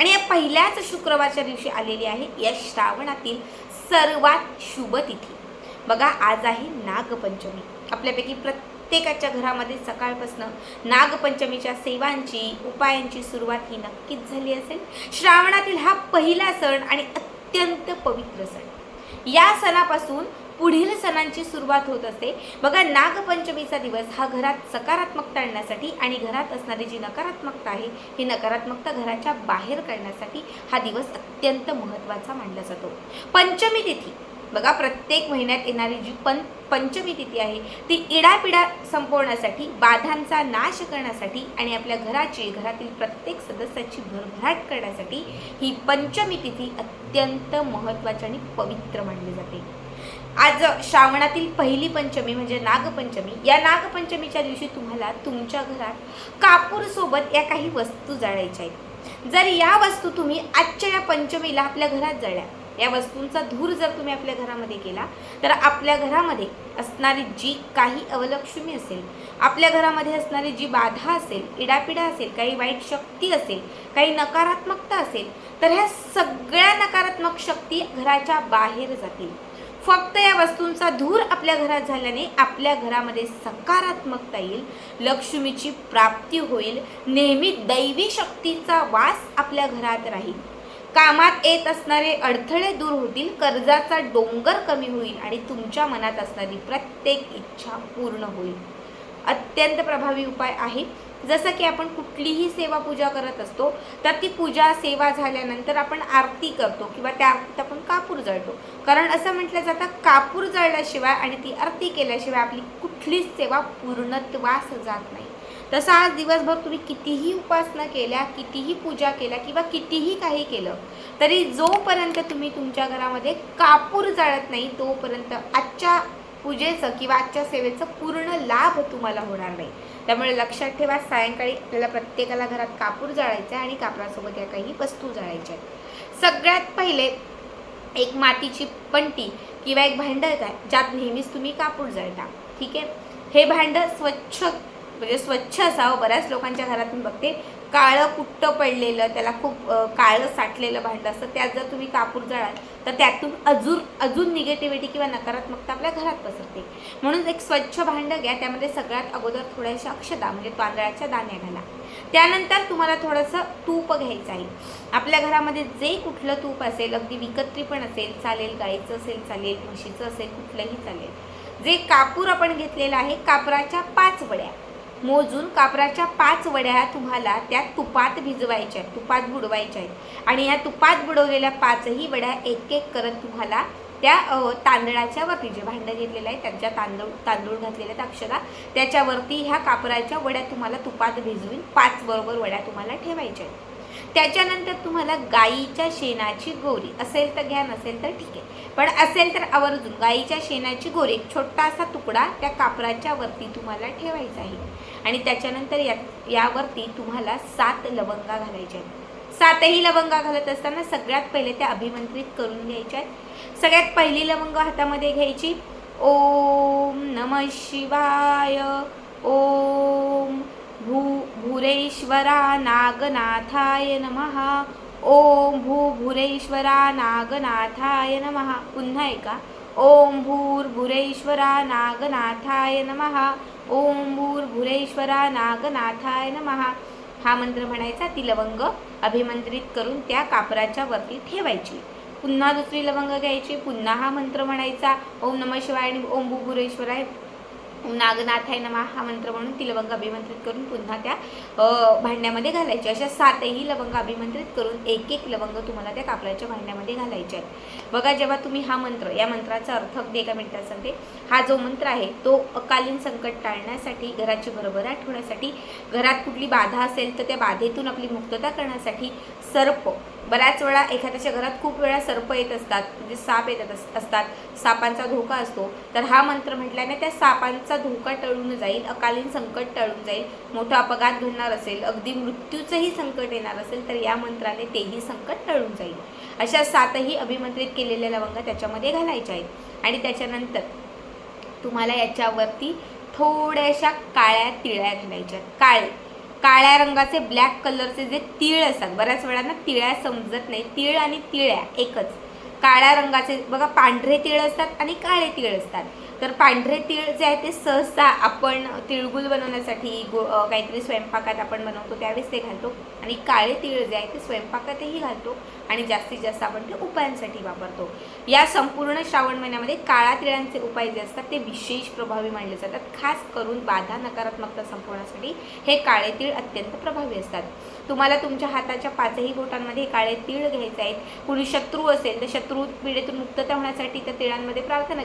आणि या पहिल्याच शुक्रवारच्या दिवशी आलेली आहे या श्रावणातील सर्वात शुभ तिथी. बघा आज आहे नागपंचमी. आपल्यापैकी प्रत्येकाच्या घरामध्ये सकाळपासून नागपंचमीच्या सेवांची उपायांची सुरुवात ही नक्कीच झाली असेल. श्रावणातील हा पहिला सण आणि अत्यंत पवित्र सण. या सणापासून पुढील सणांची सुरुवात होत असते. बघा नागपंचमीचा दिवस हा घरात सकारात्मकता आणण्यासाठी आणि घरात असणारी जी नकारात्मकता आहे ही नकारात्मकता घराच्या बाहेर काढण्यासाठी हा दिवस अत्यंत महत्त्वाचा मानला जातो. पंचमी तिथी. बघा प्रत्येक महिन्यात येणारी जी पं पंचमी तिथी आहे ती इडापिडा संपवण्यासाठी बाधांचा नाश करण्यासाठी आणि आपल्या घराची घरातील प्रत्येक सदस्याची भरभराट करण्यासाठी ही पंचमी तिथी अत्यंत महत्त्वाची आणि पवित्र मानली जाते. आज श्रावणातील पहिली पंचमी म्हणजे नागपंचमी. या नागपंचमीच्या दिवशी तुम्हाला तुमच्या घरात कापूर सोबत या काही वस्तू जाळायच्या आहेत. जर या वस्तू तुम्ही आजच्या या पंचमीला आपल्या घरात जळल्या या वस्तूंचा धूर जर तुम्ही आपल्या घरामध्ये केला तर आपल्या घरामध्ये असणारी जी काही अवलक्ष्मी असेल आपल्या घरामध्ये असणारी जी बाधा असेल इडापिडा असेल काही वाईट शक्ती असेल काही नकारात्मकता असेल तर ह्या सगळ्या नकारात्मक शक्ती घराच्या बाहेर जातील. फक्त या वस्तूंचा धूर आपल्या घरात झाल्याने आपल्या घरामध्ये सकारात्मकता येईल लक्ष्मीची प्राप्ती होईल नेहमी दैवी शक्तीचा वास आपल्या घरात राहील. कामात येत असणारे अडथळे दूर होतील कर्जाचा डोंगर कमी होईल आणि तुमच्या मनात असणारी प्रत्येक इच्छा पूर्ण होईल. अत्यंत प्रभावी उपाय आहे. जसं की आपण कुठलीही सेवा पूजा करत असतो तर ती पूजा सेवा झाल्यानंतर आपण आरती करतो किंवा त्या आरतीत आपण कापूर जळतो. कारण असं म्हटलं जातं कापूर जळल्याशिवाय आणि ती आरती केल्याशिवाय आपली कुठलीच सेवा पूर्णत्वास जात नाही. तसं आज दिवसभर तुम्ही कितीही उपासना केल्या कितीही पूजा केल्या किंवा कितीही काही केलं तरी जोपर्यंत तुम्ही तुमच्या घरामध्ये कापूर जाळत नाही तोपर्यंत आजच्या पूजेचं किंवा आजच्या सेवेचं पूर्ण लाभ तुम्हाला होणार नाही. त्यामुळे लक्षात ठेवा सायंकाळी आपल्याला प्रत्येकाला घरात कापूर जाळायचं आहे आणि कापरासोबत या काही वस्तू जाळायच्या आहेत. सगळ्यात पहिले एक मातीची पंटी किंवा एक भांडं काय ज्यात नेहमीच तुम्ही कापूर जळता. ठीक आहे? हे भांडं स्वच्छ म्हणजे स्वच्छ असावं. बऱ्याच लोकांच्या घरात मी बघते काळं कुट्ट पडलेलं त्याला खूप काळं साठलेलं भांडं असतं त्यात जर तुम्ही कापूर जळाल तर त्यातून अजून अजून निगेटिव्हिटी किंवा नकारात्मकता आपल्या घरात पसरते. म्हणून एक स्वच्छ भांडं घ्या त्यामध्ये सगळ्यात अगोदर थोड्याशा अक्षता म्हणजे तांदळाच्या दाण्या घाला. त्यानंतर तुम्हाला थोडंसं तूप घ्यायचं आहे. आपल्या घरामध्ये जे कुठलं तूप असेल अगदी विकत्री पण असेल चालेल गाईचं असेल चालेल म्हशीचं असेल कुठलंही चालेल. जे कापूर आपण घेतलेलं आहे कापराच्या पाच वड्या. मोजून कापराच्या पाच वड्या तुम्हाला त्या तुपात भिजवायच्या आहेत तुपात बुडवायच्या आहेत. आणि ह्या तुपात बुडवलेल्या पाचही वड्या एक एक करत तुम्हाला त्या तांदळाच्या वरती जे भांडं घेतलेलं आहे त्यांच्या तांदूळ तांदूळ घातलेल्या आहेत अक्षरा त्याच्यावरती ह्या कापराच्या वड्या तुम्हाला तुपात भिजवून पाच बरोबर वड्या तुम्हाला ठेवायच्या आहेत. त्याच्यानंतर तुम्हाला गाईच्या शेणाची गोरी असेल तर घ्या नसेल तर ठीक आहे. पण असेल तर आवर्जून गाईच्या शेणाची गोरी एक छोटासा तुकडा त्या कापराच्या वरती तुम्हाला ठेवायचा आहे. आणि त्याच्यानंतर या यावरती तुम्हाला सात लवंगा घालायच्या आहेत. सातही लवंगा घालत असताना सगळ्यात पहिले त्या अभिमंत्रित करून घ्यायच्या आहेत. सगळ्यात पहिली लवंग हातामध्ये घ्यायची. ओम नम शिवाय. ओम भू भुरेश्वरा नागनाथाय नमः. ओम भू भुरेश्वरा नागनाथाय नमः। पुन्हा एका ओम भूर भुरेश्वरा नागनाथाय नमः। ओम भूर भुरेश्वरा नागनाथाय नमः। हा मंत्र म्हणायचा ती लवंग अभिमंत्रित करून त्या कापराच्या वरती ठेवायची. पुन्हा दुसरी लवंग घ्यायची पुन्हा हा मंत्र म्हणायचा. ओम नम शिवाय आणि ओम भूभुरेश्वराय नागनाथ आहे नमा हा मंत्र म्हणून ती लवंग अभिमंत्रित करून पुन्हा त्या भांड्यामध्ये घालायची. अशा सातही लवंग अभिमंत्रित करून एक एक लवंग तुम्हाला त्या कापडाच्या भांड्यामध्ये घालायचे आहेत. बघा जेव्हा तुम्ही हा मंत्र या मंत्राचा अर्थ अगदी एका मिनिटात सांगते. हा जो मंत्र आहे तो अकालीन संकट टाळण्यासाठी घराची भरभराट होण्यासाठी घरात कुठली बाधा असेल तर त्या बाधेतून आपली मुक्तता करण्यासाठी सर्प बऱ्याच वेळा एखाद्याच्या घरात खूप वेळा सर्प येत असतात म्हणजे साप येत अस- असतात सापांचा धोका असतो. तर हा मंत्र म्हटल्याने त्या सापांचा धोका टळून जाईल अकालीन संकट टळून जाईल मोठा अपघात घडणार असेल अगदी मृत्यूचंही संकट येणार असेल तर या मंत्राने तेही संकट टळून जाईल. अशा सातही अभिमंत्रित केलेल्या लवंगा त्याच्यामध्ये घालायच्या आहेत. आणि त्याच्यानंतर तुम्हाला याच्यावरती थोड्याशा काळ्या तिळ्या घालायच्या काळे. काळ्या रंगाचे ब्लॅक कलरचे जे तीळ असतात बऱ्याच वेळांना तिळ्या समजत नाही. तीळ आणि तिळ्या एकच. काळ्या रंगाचे बघा पांढरे तीळ असतात आणि काळे तीळ असतात. तर पांढरे तीळ जे आहे ते सहसा आपण तिळगुल बनवण्यासाठी गो काहीतरी स्वयंपाकात आपण बनवतो त्यावेळेस ते घालतो. आणि काळे तीळ जे आहे ते स्वयंपाकातही घालतो. आणि जास्तीत जास्त आपण ते उपायांसाठी वापरतो. या संपूर्ण श्रावण महिन्यामध्ये काळा तिळांचे उपाय जे असतात ते विशेष प्रभावी मानले जातात. खास करून बाधा नकारात्मकता संपवण्यासाठी हे काळे तीळ अत्यंत प्रभावी असतात. तुम्हाला तुमच्या हाताच्या पाचही बोटांमध्ये काळे तीळ घ्यायचे आहेत. कुणी शत्रू असेल तर शत्रू पीडेतून मुक्तता होण्यासाठी त्या तिळांमध्ये प्रार्थना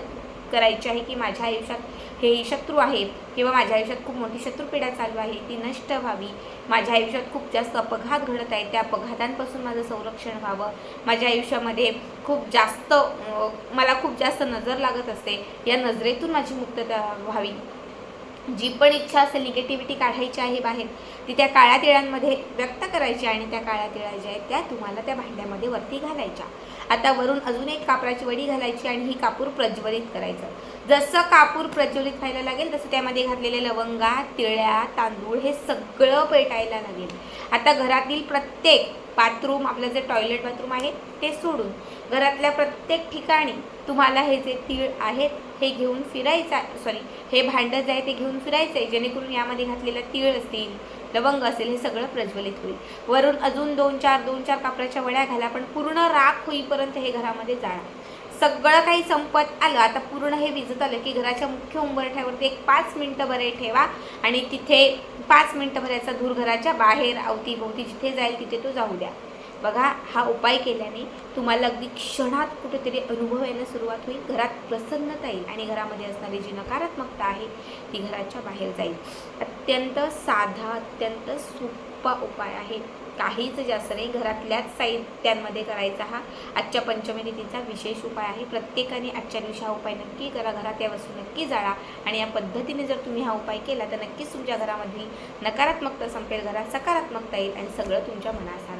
करायची आहे की माझ्या आयुष्यात हे शत्रू आहे किंवा माझ्या आयुष्यात खूप मोठी शत्रुपीडा चालू आहे ती नष्ट व्हावी. माझ्या आयुष्यात खूप जास्त अपघात घडत आहेत त्या अपघातांपासून माझं संरक्षण व्हावं. माझ्या आयुष्यामध्ये खूप जास्त मला खूप जास्त नजर लागत असते. या नजरेतून माझी मुक्तता व्हावी. जी पण इच्छा असेल निगेटिव्हिटी काढायची आहे बाहेर ती त्या काळ्या तिळांमध्ये व्यक्त करायची आणि त्या काळ्या तिळा ज्या आहेत त्या तुम्हाला त्या भांड्यामध्ये वरती घालायच्या. आता वरून अजून एक कापराची वडी घालायची आणि ही कापूर प्रज्वलित करायचं. जसं कापूर प्रज्वलित व्हायला लागेल तसं त्यामध्ये घातलेले लवंगा तिळ्या तांदूळ हे सगळं पेटायला लागेल. आता घरातील प्रत्येक बाथरूम आपलं जे टॉयलेट बाथरूम आहे ते सोडून घरातल्या प्रत्येक ठिकाणी तुम्हाला हे जे तीळ आहेत हे घेऊन फिरायचं सॉरी हे भांडं जे आहे ते घेऊन फिरायचं आहे. जेणेकरून यामध्ये घातलेलं तीळ असतील लवंग असेल हे सगळं प्रज्वलित होईल. वरून अजून दोन चार दोन चार कापडाच्या वड्या घाला पण पूर्ण राख होईपर्यंत हे घरामध्ये जाणार सगळं काही संपत आलं आता पूर्ण हे विजत आलं की घराच्या मुख्य उंबरठ्यावरती एक पाच मिनटं बरे ठेवा आणि तिथे पाच मिनटं भरायचा धूर घराच्या बाहेर अवतीभोवती जिथे जाईल तिथे तो जाऊ द्या. बघा हा उपाय केल्याने तुम्हाला अगदी क्षणात कुठेतरी अनुभव यायला सुरुवात होईल घरात प्रसन्नता येईल आणि घरामध्ये असणारी जी नकारात्मकता आहे ती घराच्या बाहेर जाईल. अत्यंत साधा अत्यंत सोपा उपाय आहे. काहीच जास्त नाही. घरातल्याच साहित्यांमध्ये करायचा हा आजच्या पंचमी विशेष उपाय आहे. प्रत्येकाने आजच्या दिवशी हा उपाय नक्की करा. घरात या वस्तू नक्की जाळा आणि या पद्धतीने जर तुम्ही हा उपाय केला तर नक्कीच तुमच्या घरामधली नकारात्मकता संपेल. घरात सकारात्मकता येईल आणि सगळं तुमच्या मनासारखं